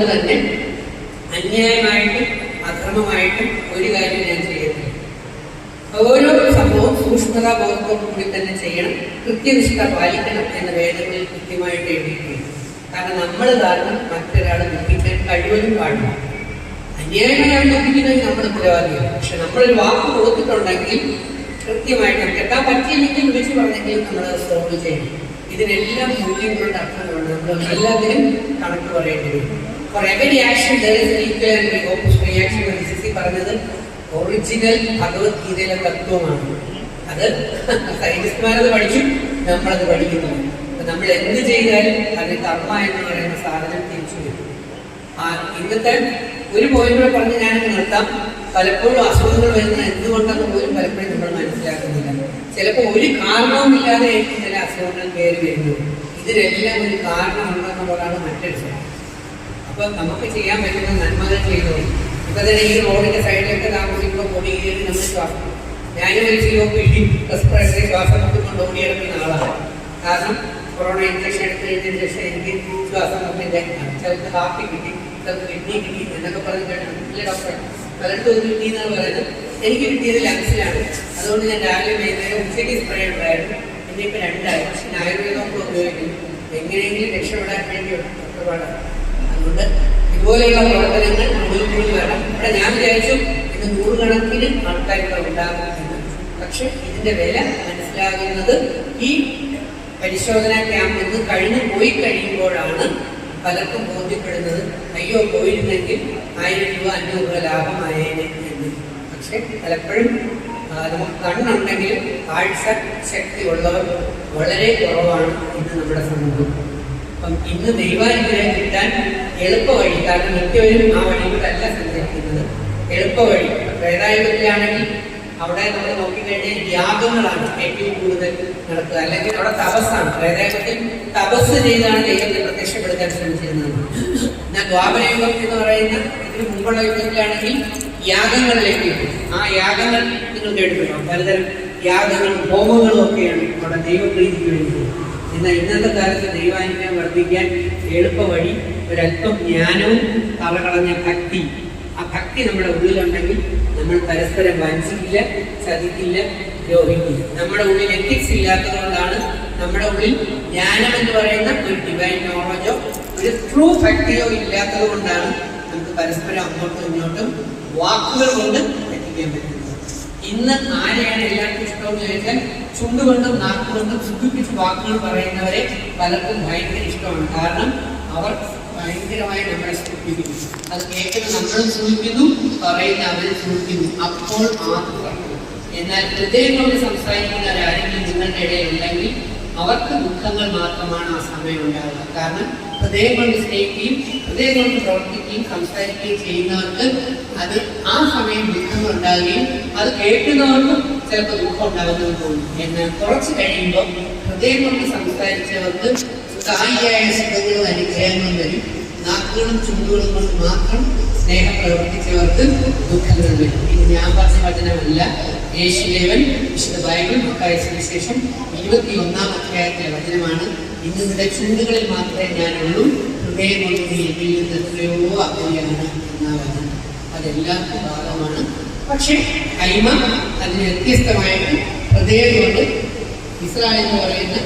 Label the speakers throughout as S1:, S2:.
S1: അതുകൊണ്ട് തന്നെ അന്യായമായിട്ടും അധർമ്മമായിട്ടും ഒരു കാര്യം ഞാൻ ചെയ്യത്തില്ല ഓരോ സംഭവവും സൂക്ഷ്മതാ ബോധത്തോടു കൂടി തന്നെ ചെയ്യണം കൃത്യനിഷ്ഠ പാലിക്കണം എന്ന വേദങ്ങളിൽ കൃത്യമായിട്ട് എഴുതിയിട്ടുണ്ട്. കാരണം നമ്മൾ കാരണം മറ്റൊരാളെ ദുഃഖിക്കാൻ കഴിവതും പാടില്ല. അന്യായമായാണ് ദുഃഖിക്കുന്നത് നമ്മൾ ഉത്തരവാദിയാണ്. പക്ഷെ നമ്മളൊരു വാക്ക് കൊടുത്തിട്ടുണ്ടെങ്കിൽ കൃത്യമായിട്ട് കേൾക്കാൻ പറ്റിയില്ലെങ്കിൽ വിളിച്ചു പറഞ്ഞെങ്കിലും നമ്മൾ സോൾവ് ചെയ്യണം. ഇതിനെല്ലാം മൂല്യങ്ങളുടെ അർത്ഥങ്ങളുണ്ട്. നമ്മൾ എല്ലാത്തിനും കണക്ക് പറയേണ്ടി വരും. ഫോർ എവരി ആക്ഷൻ റിയാക്ഷൻ സിസി പറഞ്ഞത് ഒറിജിനൽ ഭഗവത്ഗീതയിലെ തത്വമാണ്. അത് സയന്റിസ്റ്റുമാരത് പഠിക്കും നമ്മളത് പഠിക്കുന്നു. നമ്മൾ എന്ത് ചെയ്താലും അതിന് കർമ്മ എന്ന് പറയുന്ന സാധനം തിരിച്ചു വരും. ആ ഇന്നത്തെ ഒരു പോയിന്റ് കൂടെ പറഞ്ഞ് ഞാനത് നിർത്താം. പലപ്പോഴും അസുഖങ്ങൾ വരുന്നത് എന്തുകൊണ്ടെന്ന് പോലും പലപ്പോഴും നമ്മൾ മനസ്സിലാക്കുന്നില്ല. ചിലപ്പോൾ ഒരു കാരണവുമില്ലാതെ ചില അസുഖങ്ങൾ കയറി വരുന്നു ഇതിനെല്ലാം ഒരു കാരണമുണ്ടെന്നുള്ളതാണ് മറ്റൊരു അപ്പൊ നമുക്ക് ചെയ്യാൻ പറ്റുന്ന നന്മകൾ ചെയ്തു ഇപ്പൊ തന്നെ ഈ റോഡിന്റെ സൈഡിലൊക്കെ താമസിക്കുമ്പോൾ പൊടി നമ്മൾ ശ്വാസം ഞാനും ഒരു സിഒ പിടി റെസ്പിറേറ്ററി ശ്വാസം മുട്ടിക്കൊണ്ട് ഓടിയെടുക്കുന്ന ആളാണ്. കാരണം കൊറോണ ഇൻഫെക്ഷൻ എടുത്തു കഴിഞ്ഞതിന് ശേഷം എനിക്ക് ശ്വാസം മുട്ടിന്റെ ചിലർക്ക് ഹാർട്ട് കിട്ടി ചിലർക്ക് കിഡ്നി കിട്ടി എന്നൊക്കെ പറഞ്ഞു കേട്ടിട്ടില്ല ഡോക്ടർ പലർക്കും ഒരു കിഡ്നി എന്നാണ് പറയുന്നത്? എനിക്ക് കിട്ടിയത് ലങ്സിലാണ് അതുകൊണ്ട് ഞാൻ രാവിലെ വൈകുന്നേരം ഉച്ചയ്ക്ക് സ്പ്രേ ഉണ്ടായിരുന്നു. ഇനിയിപ്പോൾ ഇപ്പൊ രണ്ടായി. പക്ഷെ ആയുർവേദം ഒക്കെ ഉപയോഗിക്കുന്നു. എങ്ങനെയെങ്കിലും രക്ഷപ്പെടാൻ വേണ്ടിയുള്ള കഷ്ടപ്പാടാണ് അതുകൊണ്ട് ഇതുപോലെയുള്ള പ്രവർത്തനങ്ങൾ കൂടി വരണം ഇവിടെ ഞാൻ വിചാരിച്ചു ഇത് നൂറുകണക്കിന് ആൾക്കാർ ഇവിടെ ഉണ്ടാകും എന്ന് പക്ഷെ ഇതിന്റെ വില മനസ്സിലാകുന്നത് ഈ പരിശോധന ക്യാമ്പ് നിന്ന് കഴിഞ്ഞു പോയി കഴിയുമ്പോഴാണ് പലർക്കും ബോധ്യപ്പെടുന്നത് അയ്യോ പോയിരുന്നെങ്കിൽ ആയിരം രൂപ അഞ്ഞൂറ് രൂപ ലാഭമായേനെ എന്ന്. പക്ഷെ പലപ്പോഴും നമുക്ക് കണ്ണുണ്ടെങ്കിലും കാഴ്ച ശക്തി ഉള്ളവർ വളരെ കുറവാണ് ഇന്ന് നമ്മുടെ സമൂഹം. അപ്പം ഇന്ന് ദൈവാനുഗ്രഹം കിട്ടാൻ എളുപ്പ വഴി കാരണം മിക്കവരും ആ വഴിയിലൂടെയല്ല സഞ്ചരിക്കുന്നത്. എളുപ്പ വഴി വേദായുഗത്തിലാണെങ്കിൽ അവിടെ നമ്മൾ നോക്കിക്കഴിഞ്ഞാൽ യാഗങ്ങളാണ് ഏറ്റവും കൂടുതൽ നടക്കുക അല്ലെങ്കിൽ അവിടെ തപസ്സാണ്. വേദായുഗത്തിൽ തപസ് ചെയ്താണ് ദൈവത്തെ പ്രത്യക്ഷപ്പെടുത്താൻ ശ്രമിച്ചിരുന്നത്. എന്നാൽ ദ്വാപരയുഗം എന്ന് പറയുന്ന ഇതിന് മുമ്പുള്ള യുഗത്തിലാണെങ്കിൽ യാഗങ്ങളിലേക്ക്. ആ യാഗങ്ങൾ നിങ്ങൾ കേട്ടിട്ടുണ്ടോ? പലതരം യാഗങ്ങളും ഹോമങ്ങളും ഒക്കെയാണ് അവിടെ ദൈവപ്രീതിക്ക് വേണ്ടി. എന്നാൽ ഇന്നത്തെ കാലത്ത് ദൈവാനുഗ്രഹം വർദ്ധിക്കാൻ എളുപ്പ വഴി ഒരല്പം ജ്ഞാനവും തറകളഞ്ഞ ഭക്തി. ആ ഭക്തി നമ്മുടെ ഉള്ളിലുണ്ടെങ്കിൽ നമ്മൾ പരസ്പരം വഞ്ചിക്കില്ല ചതിക്കില്ല ദ്രോഹിക്കില്ല. നമ്മുടെ ഉള്ളിൽ എത്തിക്സ് ഇല്ലാത്തതുകൊണ്ടാണ് നമ്മുടെ ഉള്ളിൽ ജ്ഞാനം എന്ന് പറയുന്ന ഒരു ഡിവൈൻ നോളജോ ഒരു ട്രൂ ഭക്തിയോ ഇല്ലാത്തത് കൊണ്ടാണ് നമുക്ക് പരസ്പരം അങ്ങോട്ടും ഇങ്ങോട്ടും വാക്കുകൾ കൊണ്ട് എത്തിക്കാൻ പറ്റുന്നത്. ഇന്ന് ആരെയാണ് എല്ലാവർക്കും ഇഷ്ടമെന്ന് ചോദിച്ചാൽ ചുണ്ടുകൊണ്ടും നാക്കുകൊണ്ടും സുഖിപ്പിച്ച് വാക്കുകൾ പറയുന്നവരെ പലർക്കും ഭയങ്കര ഇഷ്ടമാണ്. കാരണം അവർ ഭയങ്കരമായി നമ്മളെ സുഖിപ്പിക്കുന്നു അത് കേൾക്കുന്ന നമ്മളും സുഖിക്കുന്നു പറയുന്ന അവരും സുഖിക്കുന്നു അപ്പോൾ മാത്രം. എന്നാൽ ഹൃദയം കൊണ്ട് സംസാരിക്കുന്ന ആരെങ്കിലും നിങ്ങളുടെ ഇടയിൽ ഉണ്ടെങ്കിൽ അവർക്ക് ദുഃഖങ്ങൾ മാത്രമാണ് ആ സമയം ഉണ്ടാവുക കാരണം ഹൃദയം കൊണ്ട് സ്നേഹിക്കുകയും ഹൃദയം കൊണ്ട് പ്രവർത്തിക്കുകയും സംസാരിക്കുകയും ചെയ്യുന്നവർക്ക് അത് ആ സമയം ദുഃഖങ്ങൾ ഉണ്ടാകുകയും അത് കേൾക്കുന്നവർക്കും ചിലപ്പോൾ ദുഃഖം ഉണ്ടാകുന്നത് തോന്നും എന്നാൽ കുറച്ച് കഴിയുമ്പോൾ ഹൃദയം കൊണ്ട് സംസാരിച്ചവർക്ക് സ്ഥായിയായ സുഖങ്ങളും അനുഗ്രഹങ്ങളും വരും. നാക്കുകളും ചുണ്ടുകളും കൊണ്ട് മാത്രം സ്നേഹം പ്രവർത്തിച്ചവർക്ക് ദുഃഖങ്ങൾ വരും ഇത് ഞാൻ പറഞ്ഞ വചനമല്ല യേശുദേവൻ വിശുദ്ധ ബൈബിൾ മക്കായ സുവിശേഷം ഇരുപത്തി ഒന്നാം അധ്യായത്തിലെ വചനമാണ്. ഇന്ന് നിന്റെ ചുണ്ടുകളിൽ മാത്രമേ ഞാനുള്ളൂ ഹൃദയം കൊണ്ട് എത്രയോ അകലെയാണ് എന്നാ വചനം. അതെല്ലാവർക്കും ഭാഗമാണ് പക്ഷേ കൈമ അതിന് വ്യത്യസ്തമായിട്ട് ഹൃദയം കൊണ്ട് ഇസ്രായേൽ എന്ന് പറയുന്ന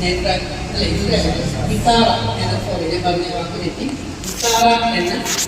S1: നേത്ര അല്ല ഇസ്രായേൽ ഇസാറ എന്ന സോറി ഞാൻ പറഞ്ഞ വാക്ക് തെറ്റി ഇസാറ എന്ന